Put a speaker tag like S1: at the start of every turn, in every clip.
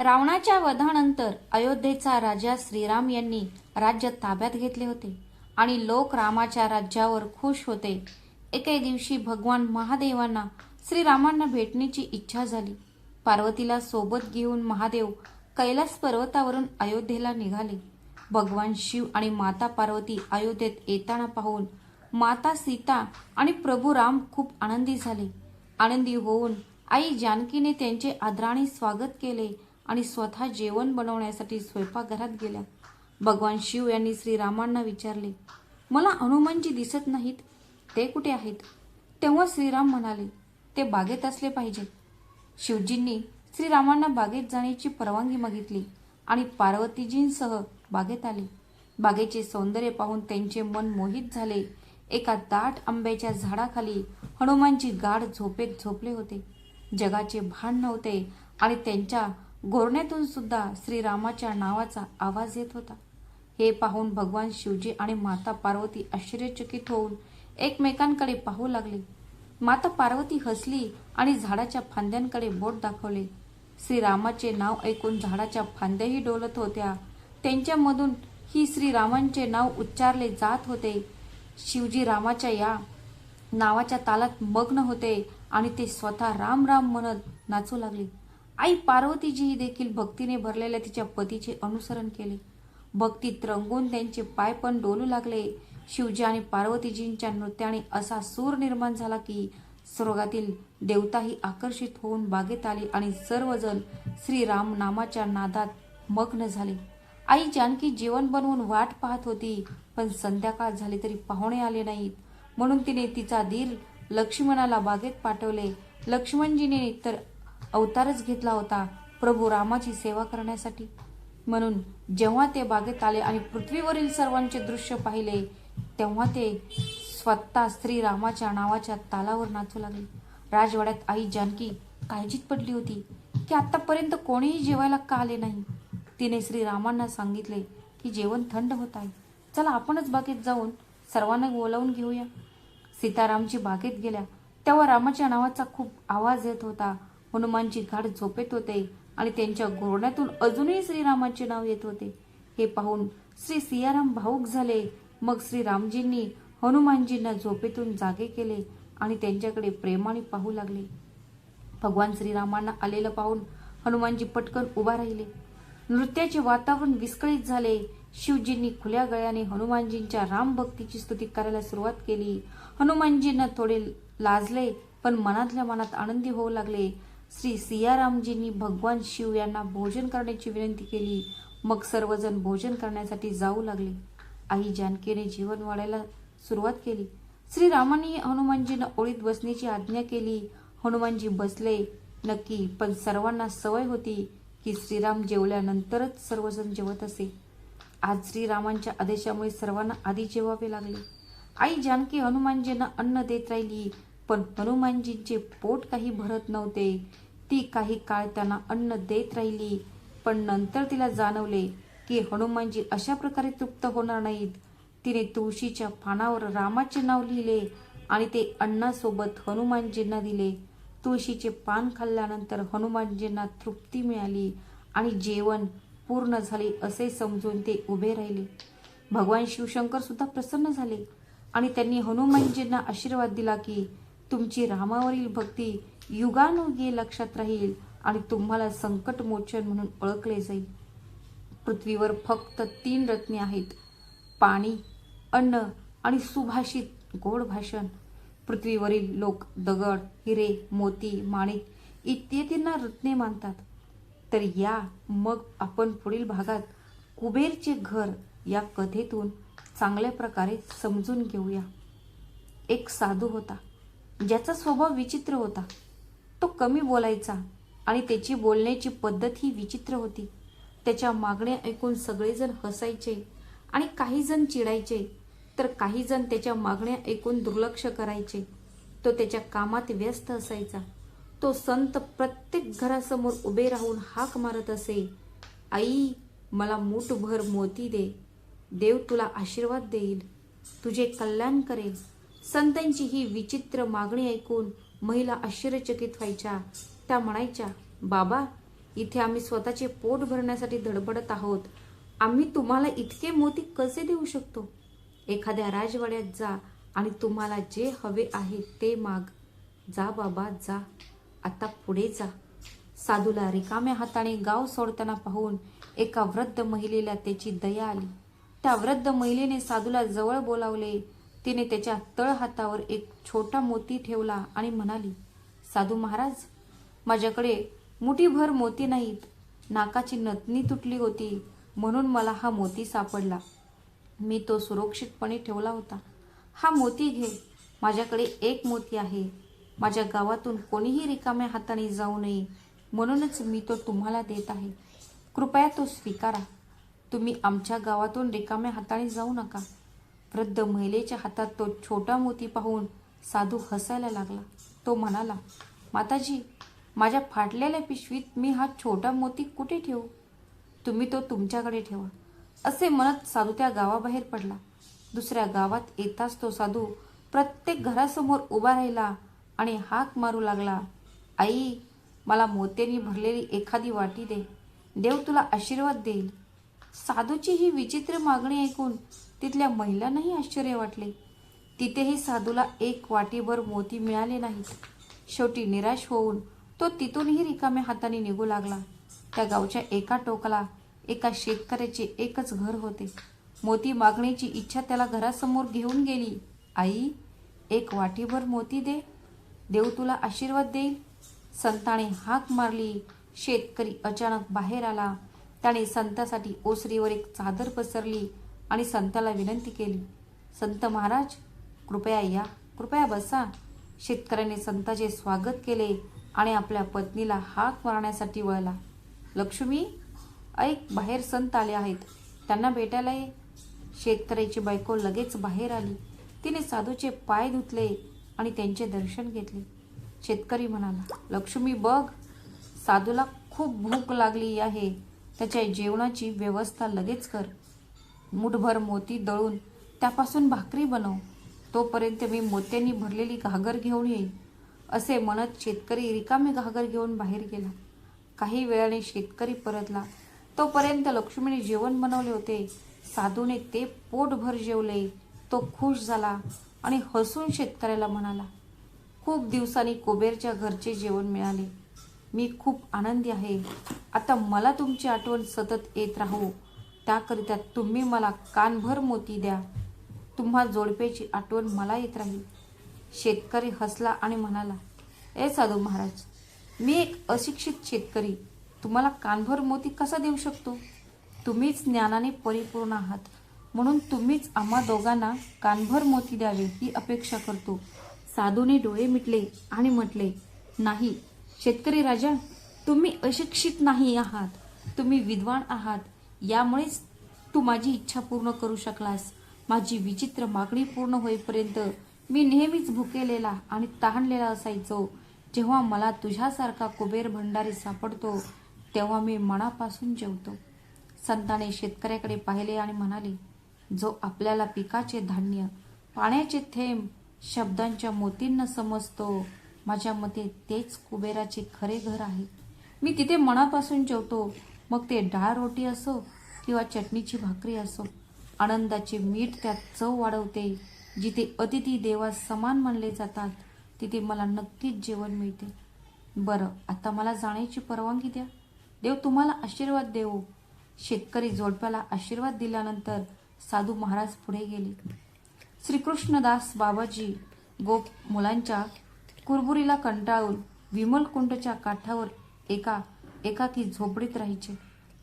S1: रावणाच्या वधानंतर अयोध्येचा राजा श्रीराम यांनी राज्य ताब्यात घेतले होते आणि लोक रामाच्या राज्यावर खुश होते. एके दिवशी भगवान महादेवांना श्रीरामांना भेटण्याची इच्छा झाली. पार्वतीला सोबत घेऊन महादेव कैलास पर्वतावरून अयोध्येला निघाले. भगवान शिव आणि माता पार्वती अयोध्येत येताना पाहून माता सीता आणि प्रभू राम खूप आनंदी झाले. आनंदी होऊन आई जानकीने त्यांचे आदराने स्वागत केले आणि स्वतः जेवण बनवण्यासाठी स्वयंपाकघरात गेल्या. भगवान शिव यांनी श्रीरामांना विचारले मला हनुमानजी दिसत नाहीत. ते कुठे आहेत? तेव्हा श्रीराम म्हणाले ते बागेत असले पाहिजे. शिवजींनी श्रीरामांना बागेत जाण्याची परवानगी मागितली आणि पार्वतीजींसह बागेत आले. बागेचे सौंदर्य पाहून त्यांचे मन मोहित झाले. एका दाट आंब्याच्या झाडाखाली हनुमानजी गाढ झोपेत झोपले होते. जगाचे भान नव्हते आणि त्यांच्या गोरण्यातून सुद्धा श्रीरामाच्या नावाचा आवाज येत होता. हे पाहून भगवान शिवजी आणि माता पार्वती आश्चर्यचकित होऊन एकमेकांकडे पाहू लागले. माता पार्वती हसली आणि झाडाच्या फांद्यांकडे बोट दाखवले. श्रीरामाचे नाव ऐकून झाडाच्या फांद्याही डोलत होत्या. त्यांच्यामधून ही श्रीरामांचे नाव उच्चारले जात होते. शिवजी रामाच्या या नावाच्या तालात मग्न होते आणि ते स्वतः राम राम म्हणत नाचू लागले. आई पार्वतीजीही देखील भक्तीने भरलेल्या तिच्या पतीचे अनुसरण केले. भक्तीत रंगून त्यांचे पाय पण डोलू लागले. शिवजी आणि पार्वतीजींच्या नृत्याने असा सूर निर्माण झाला की स्वर्गातील देवताही आकर्षित होऊन बागेत आले आणि सर्वजण श्रीराम नामाच्या नादात मग्न झाले. आई जानकी जेवण बनवून वाट पाहत होती पण संध्याकाळ झाली तरी पाहुणे आले नाहीत. म्हणून तिने तिचा धीर लक्ष्मणाला बागेत पाठवले. लक्ष्मणजीने तर अवतारच घेतला होता प्रभू रामाची सेवा करण्यासाठी. म्हणून जेव्हा ते बागेत आले आणि पृथ्वीवरील सर्वांचे दृश्य पाहिले तेव्हा ते स्वतः श्रीरामाच्या नावाच्या तालावर नाचू लागले. राजवाड्यात आई जानकी काळजीत पडली होती की आतापर्यंत कोणीही जेवायला का आले नाही. तिने श्रीरामांना सांगितले की जेवण थंड होत आहे. चला आपणच बागेत जाऊन सर्वांना बोलावून घेऊया. सीतारामची बागेत गेल्या तेव्हा रामाच्या नावाचा खूप आवाज येत होता. हनुमानजी गाढ झोपेत होते आणि त्यांच्या घोरण्यातून अजूनही श्रीरामाचे नाव येत होते. हे पाहून श्री सियाराम भाऊक झाले. मग श्रीरामजींनी हनुमानजींना झोपेतून जागे केले आणि त्यांच्याकडे प्रेमाने पाहू लागले. भगवान श्रीरामांना आलेलं पाहून हनुमानजी पटकन उभा राहिले. नृत्याचे वातावरण विस्कळीत झाले. शिवजींनी खुल्या गळ्याने हनुमानजींच्या राम भक्तीची स्तुती करायला सुरुवात केली. हनुमानजींना थोडे लाजले पण मनातल्या मनात आनंदी होऊ लागले. श्री सियारामजींनी भगवान शिव यांना भोजन करण्याची विनंती केली. मग सर्वजण भोजन करण्यासाठी जाऊ लागले. आई जानकीने जीवन वाढायला सुरुवात केली. श्रीरामांनी हनुमानजींना ओळीत बसण्याची आज्ञा केली. हनुमानजी बसले. नक्की पण सर्वांना सवय होती की श्रीराम जेवल्यानंतरच सर्वजण जेवत असे. आज श्रीरामांच्या आदेशामुळे सर्वांना आधी जेवावे लागले. आई जानकी हनुमानजींना अन्न देत राहिली. पण हनुमानजींचे पोट काही भरत नव्हते. ती काही काळ त्यांना अन्न देत राहिली पण नंतर तिला जाणवले की हनुमानजी अशा प्रकारे तृप्त होणार नाहीत. तिने तुळशीच्या पानावर रामाचे नाव लिहिले आणि ते अण्णासोबत हनुमानजींना दिले. तुळशीचे पान खाल्ल्यानंतर हनुमानजींना तृप्ती मिळाली आणि जेवण पूर्ण झाले असे समजून ते उभे राहिले. भगवान शिवशंकर सुद्धा प्रसन्न झाले आणि त्यांनी हनुमानजींना आशीर्वाद दिला की तुमची रामावरील भक्ती युगानुगी लक्षात राहील आणि तुम्हाला संकटमोचन म्हणून ओळखले जाईल. पृथ्वीवर फक्त तीन रत्ने आहेत. पाणी अन्न आणि सुभाषित गोड भाषण. पृथ्वीवरील लोक दगड हिरे मोती माणिक इत्यादींना रत्ने मानतात. तर या मग आपण पुढील भागात कुबेरचे घर या कथेतून चांगल्या प्रकारे समजून घेऊया. एक साधू होता. ज्याचा स्वभाव विचित्र होता. तो कमी बोलायचा आणि त्याची बोलण्याची पद्धत ही विचित्र होती. त्याच्या मागण्या ऐकून सगळेजण हसायचे आणि काही जण चिडायचे. तर काही जण त्याच्या मागण्या ऐकून दुर्लक्ष करायचे. तो त्याच्या कामात व्यस्त असायचा. तो संत प्रत्येक घरासमोर उभे राहून हाक मारत असे आई मला मूठभर मोती दे. देव तुला आशीर्वाद देईल. तुझे कल्याण करेल. संतांची ही विचित्र मागणी ऐकून महिला आश्चर्यचकित व्हायच्या. त्या म्हणायच्या बाबा इथे आम्ही स्वतःचे पोट भरण्यासाठी धडपडत आहोत. आम्ही तुम्हाला इतके मोती कसे देऊ शकतो? एखाद्या राजवाड्यात जा आणि तुम्हाला जे हवे आहे ते माग. जा बाबा जा. आता पुढे जा. साधूला रिकाम्या हाताने गाव सोडताना पाहून एका वृद्ध महिलेला त्याची दया आली. त्या वृद्ध महिलेने साधूला जवळ बोलावले तिने त्याच्या तळ हातावर एक छोटा मोती ठेवला आणि म्हणाली साधू महाराज माझ्याकडे मुठीभर मोती नाहीत. नाकाची नतनी तुटली होती म्हणून मला हा मोती सापडला. मी तो सुरक्षितपणे ठेवला होता. हा मोती घे. माझ्याकडे एक मोती आहे. माझ्या गावातून कोणीही रिकाम्या हाताने जाऊ नये. म्हणूनच मी तो तुम्हाला देत आहे. कृपया तो स्वीकारा. तुम्ही आमच्या गावातून रिकाम्या हाताने जाऊ नका. वृद्ध महिलेच्या हातात तो छोटा मोती पाहून साधू हसायला लागला. तो म्हणाला माताजी माझ्या फाटलेल्या पिशवीत मी हा छोटा मोती कुठे ठेवू? तुम्ही तो तुमच्याकडे ठेवा. असे म्हणत साधू त्या गावाबाहेर पडला. दुसऱ्या गावात येताच तो साधू प्रत्येक घरासमोर उभा राहिला आणि हाक मारू लागला आई मला मोत्यांनी भरलेली एखादी वाटी दे. देव तुला आशीर्वाद देईल. साधूची ही विचित्र मागणी ऐकून तिथल्या महिलांनाही आश्चर्य वाटले. तिथेही साधूला एक वाटीभर मोती मिळाले नाहीत. शेवटी निराश होऊन तो तिथूनही रिकाम्या हाताने निघू लागला. त्या गावच्या एका टोकाला एका शेतकऱ्याचे एकच घर होते. मोती मागण्याची इच्छा त्याला घरासमोर घेऊन गेली. आई एक वाटीभर मोती दे. देव तुला आशीर्वाद देईल. संताने हाक मारली. शेतकरी अचानक बाहेर आला. त्याने संतासाठी ओसरीवर एक चादर पसरली. आणि संताला विनंती केली संत महाराज कृपया या कृपया बसा. शेतकऱ्याने संताचे स्वागत केले आणि आपल्या पत्नीला हाक मारण्यासाठी वळला. लक्ष्मी ऐक बाहेर संत आले आहेत. त्यांना भेटायला ये. शेतकऱ्याची बायको लगेच बाहेर आली. तिने साधूचे पाय धुतले आणि त्यांचे दर्शन घेतले. शेतकरी म्हणाला लक्ष्मी बघ साधूला खूप भूक लागली आहे. त्याच्या जेवणाची व्यवस्था लगेच कर. मुठभर मोती दळून त्यापासून भाकरी बनव. तोपर्यंत मी मोत्यांनी भरलेली घागर घेऊन येईन असे म्हणत शेतकरी रिकामी घागर घेऊन बाहेर गेला. काही वेळाने शेतकरी परतला. तोपर्यंत लक्ष्मीने जेवण बनवले होते. साधूने ते पोटभर जेवले. तो खुश झाला आणि हसून शेतकऱ्याला म्हणाला खूप दिवसांनी कुबेरच्या घरचे जेवण मिळाले. मी खूप आनंदी आहे. आता मला तुमची आठवण सतत येत राहू. त्याकरिता तुम्ही मला कानभर मोती द्या. तुम्हा जोडप्याची आठवण मला येत राहील. शेतकरी हसला आणि म्हणाला ए साधू महाराज मी एक अशिक्षित शेतकरी. तुम्हाला कानभर मोती कसा देऊ शकतो? तुम्हीच ज्ञानाने परिपूर्ण आहात. म्हणून तुम्हीच आम्हा दोघांना कानभर मोती द्यावे ही अपेक्षा करतो. साधूने डोळे मिटले आणि म्हटले नाही शेतकरी राजा तुम्ही अशिक्षित नाही आहात. तुम्ही विद्वान आहात. यामुळेच तू माझी इच्छा पूर्ण करू शकलास. माझी विचित्र मागणी पूर्ण होईपर्यंत मी नेहमीच भुकेलेला आणि तहानलेला असायचो. जेव्हा मला तुझ्यासारखा कुबेर भंडारी सापडतो तेव्हा मी मनापासून जेवतो. संताने शेतकऱ्याकडे पाहिले आणि म्हणाले जो आपल्याला पिकाचे धान्य पाण्याचे थेंब शब्दांच्या मोतींना समजतो माझ्या मते तेच कुबेराचे खरे घर आहे. मी तिथे मनापासून जेवतो मग ते डाळ रोटी असो किंवा चटणीची भाकरी असो आनंदाचे मीठ त्यात चव वाढवते जिथे अतिथी देवास समान मानले जातात तिथे मला नक्कीच जेवण मिळते. बरं आता मला जाण्याची परवानगी द्या. देव तुम्हाला आशीर्वाद देवो. शेतकरी जोडप्याला आशीर्वाद दिल्यानंतर साधू महाराज पुढे गेले. श्रीकृष्णदास बाबाजी गोप मुलांच्या कुरबुरीला कंटाळून विमलकुंडच्या काठावर एका एकाकी झोपडीत राहायचे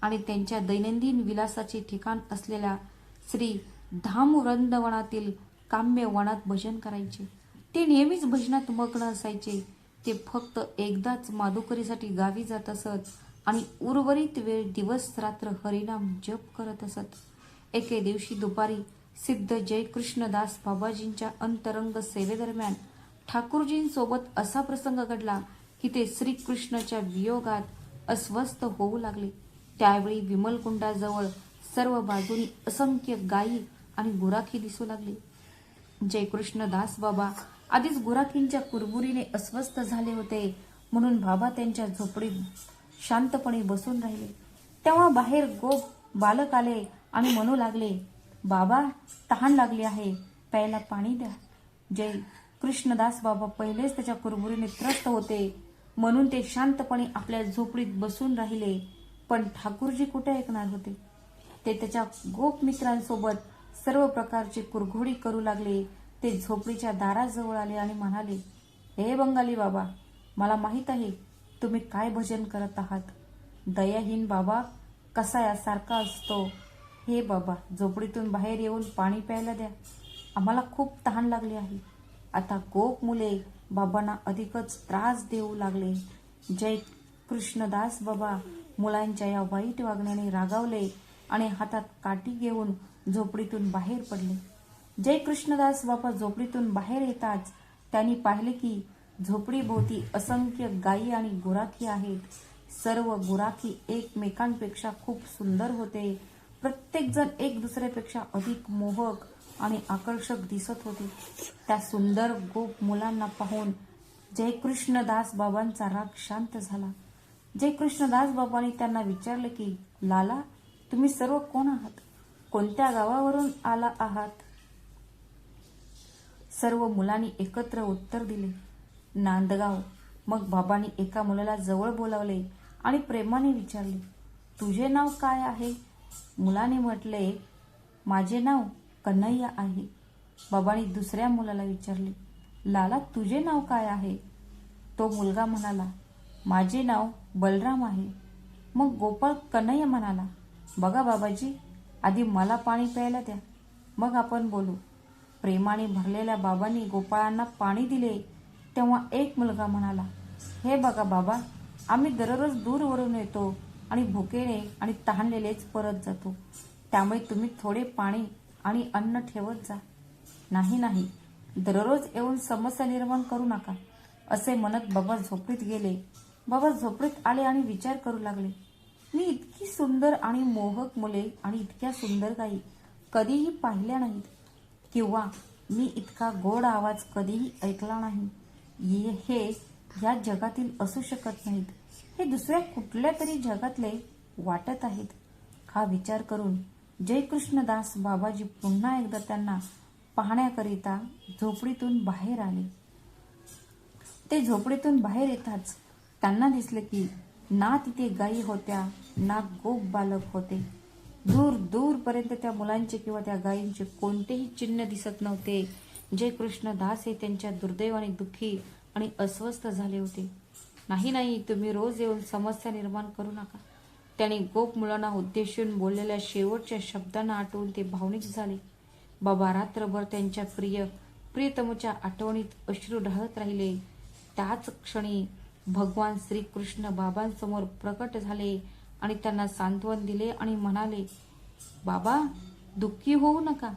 S1: आणि त्यांच्या दैनंदिन विलासाचे ठिकाण असलेल्या श्री धामवृंदवनातील काम्य वनात भजन करायचे. ते नेहमीच भजनात मग्न असायचे. ते फक्त एकदाच माधुकरीसाठी गावी जात असत आणि उर्वरित वेळ दिवस रात्र हरिनाम जप करत असत. एके दिवशी दुपारी सिद्ध जयकृष्णदास बाबाजींच्या अंतरंग सेवेदरम्यान ठाकूरजींसोबत असा प्रसंग घडला की ते श्रीकृष्णाच्या वियोगात अस्वस्थ होऊ लागले. त्यावेळी विमलकुंडाजवळ सर्व बाजूनी असंख्य गायी आणि गुराखी दिसू लागली. जयकृष्ण दास बाबा आधीच गुराखींच्या कुरबुरीने अस्वस्थ झाले होते म्हणून बाबा त्यांच्या झोपडीत शांतपणे बसून राहिले. तेव्हा बाहेर गोप बालक आले आणि म्हणू लागले बाबा तहान लागली आहे. प्यायला पाणी द्या. जय कृष्णदास बाबा पहिलेच त्याच्या कुरबुरीने त्रस्त होते. म्हणून ते शांतपणे आपल्या झोपडीत बसून राहिले. पण ठाकूरजी कुठे ऐकणार होते? ते त्याच्या गोप मित्रांसोबत सर्व प्रकारची कुरघोडी करू लागले. ते झोपडीच्या दाराजवळ आले आणि म्हणाले हे बंगाली बाबा मला माहीत आहे तुम्ही काय भजन करत आहात. दयाहीन बाबा कसा यासारखा असतो. हे बाबा झोपडीतून बाहेर येऊन पाणी प्यायला द्या. आम्हाला खूप तहान लागली आहे. आता गोप मुले बाबांना अधिकच त्रास देऊ लागले. जय कृष्णदास बाबा मुलांच्या या वाईट वागण्याने रागावले आणि हातात काठी घेऊन झोपडीतून बाहेर पडले. जय कृष्णदास बाबा झोपडीतून बाहेर येताच त्यांनी पाहिले की झोपडीभोवती असंख्य गायी आणि गुराखी आहेत. सर्व गुराखी एकमेकांपेक्षा खूप सुंदर होते. प्रत्येकजण एक दुसऱ्यापेक्षा अधिक मोहक आणि आकर्षक दिसत होते. त्या सुंदर गोप मुलांना पाहून जयकृष्णदास बाबांचा राग शांत झाला. जयकृष्णदास बाबांनी त्यांना विचारले की लाला तुम्ही सर्व कोण आहात? कोणत्या गावावरून आला आहात? सर्व मुलांनी एकत्र उत्तर दिले. नांदगाव. मग बाबांनी एका मुलाला जवळ बोलावले आणि प्रेमाने विचारले तुझे नाव काय आहे? मुलाने म्हटले माझे नाव कन्हैया आहे. बाबांनी दुसऱ्या मुलाला विचारले लाला तुझे नाव काय आहे? तो मुलगा म्हणाला माझे नाव बलराम आहे. मग गोपाळ कन्हैया म्हणाला बघा बाबाजी आधी मला पाणी प्यायला द्या. मग आपण बोलू प्रेमाने भरलेल्या बाबांनी गोपाळांना पाणी दिले. तेव्हा एक मुलगा म्हणाला हे बघा बाबा आम्ही दररोज दूरवरून येतो आणि भुकेने आणि तहानलेलेच परत जातो. त्यामुळे तुम्ही थोडे पाणी आणि अन्न ठेवत जा. नाही नाही. दररोज येऊन समस्या निर्माण करू नका. असे म्हणत बाबा झोपडीत गेले. बाबा झोपडीत आले आणि विचार करू लागले. मी इतकी सुंदर आणि मोहक मुले आणि इतक्या सुंदर गायी कधीही पाहिल्या नाहीत. किंवा मी इतका गोड आवाज कधीही ऐकला नाही. ये- हे या जगातील असू शकत नाहीत. हे दुसऱ्या कुठल्या तरी जगातले वाटत आहेत. हा विचार करून जयकृष्णदास बाबाजी पुन्हा एकदा त्यांना पाहण्याकरिता झोपडीतून बाहेर आले. ते झोपडीतून बाहेर येताच त्यांना दिसले की ना तिथे गायी होत्या ना गोप बालक होते. दूर दूरपर्यंत त्या मुलांचे किंवा त्या गायींचे कोणतेही चिन्ह दिसत नव्हते. जयकृष्ण दास हे त्यांच्या दुर्दैवाने दुःखी आणि अस्वस्थ झाले होते. नाही नाही तुम्ही रोज येऊन समस्या निर्माण करू नका. त्याने गोप मुलांना उद्देशून बोललेल्या शेवटच्या शब्दांना आठवून ते भावनिक झाले. बाबा रात्रभर त्यांच्या प्रिय प्रियतमच्या आठवणीत अश्रू ढाळत राहिले. त्याच क्षणी भगवान श्रीकृष्ण बाबांसमोर प्रकट झाले आणि त्यांना सांत्वन दिले आणि म्हणाले बाबा दुःखी होऊ नका.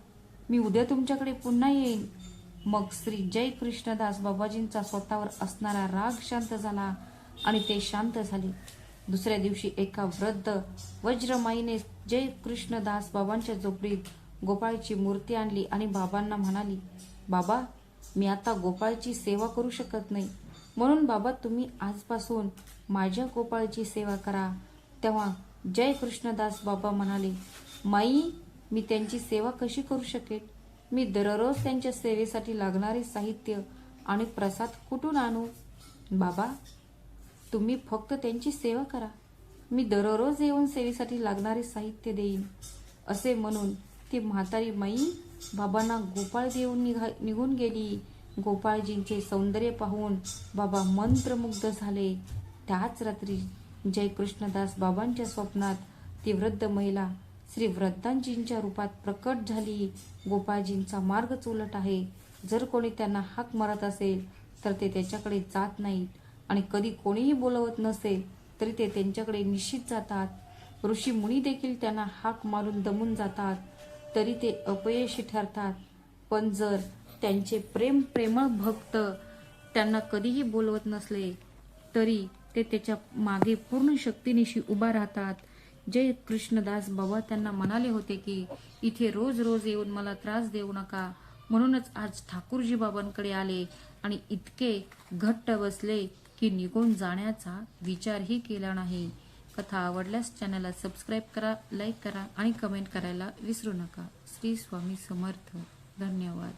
S1: मी उद्या तुमच्याकडे पुन्हा येईन. मग श्री जय कृष्णदास बाबाजींचा स्वतःवर असणारा राग शांत झाला आणि ते शांत झाले. दुसऱ्या दिवशी एका वृद्ध वज्रमाईने जय कृष्णदास बाबांच्या झोपडीत गोपाळची मूर्ती आणली आणि बाबांना म्हणाली बाबा मी आता गोपाळची सेवा करू शकत नाही. म्हणून बाबा तुम्ही आजपासून माझ्या गोपाळची सेवा करा. तेव्हा जय कृष्णदास बाबा म्हणाले माई मी त्यांची सेवा कशी करू शकेन? मी दररोज त्यांच्या सेवेसाठी लागणारे साहित्य आणि प्रसाद कुठून आणू? बाबा तुम्ही फक्त त्यांची सेवा करा. मी दररोज येऊन सेवेसाठी लागणारे साहित्य देईन. असे म्हणून ती म्हातारी माई बाबांना गोपाळ देऊन निघा निघून गेली. गोपाळजींचे सौंदर्य पाहून बाबा मंत्रमुग्ध झाले. त्याच रात्री जयकृष्णदास बाबांच्या स्वप्नात ती वृद्ध महिला श्री वृद्धांजींच्या रूपात प्रकट झाली. गोपाळजींचा मार्गच उलट आहे. जर कोणी त्यांना हाक मारत असेल तर ते त्याच्याकडे जात नाहीत. आणि कधी कोणीही बोलवत नसेल तरी ते त्यांच्याकडे निश्चित जातात. ऋषी मुनी देखील त्यांना हाक मारून दमून जातात. तरी ते अपयशी ठरतात. पण जर त्यांचे प्रेम प्रेमळ भक्त त्यांना कधीही बोलवत नसले तरी ते त्याच्यामागे पूर्ण शक्तीनिशी उभा राहतात. जय कृष्णदास बाबा त्यांना म्हणाले होते की इथे रोज रोज येऊन मला त्रास देऊ नका. म्हणूनच आज ठाकूरजी बाबांकडे आले आणि इतके घट्ट बसले की निघून जाण्याचा विचारही केला नाही. कथा आवडल्यास चॅनलला सबस्क्राईब करा लाईक करा आणि कमेंट करायला विसरू नका. श्री स्वामी समर्थ. धन्यवाद.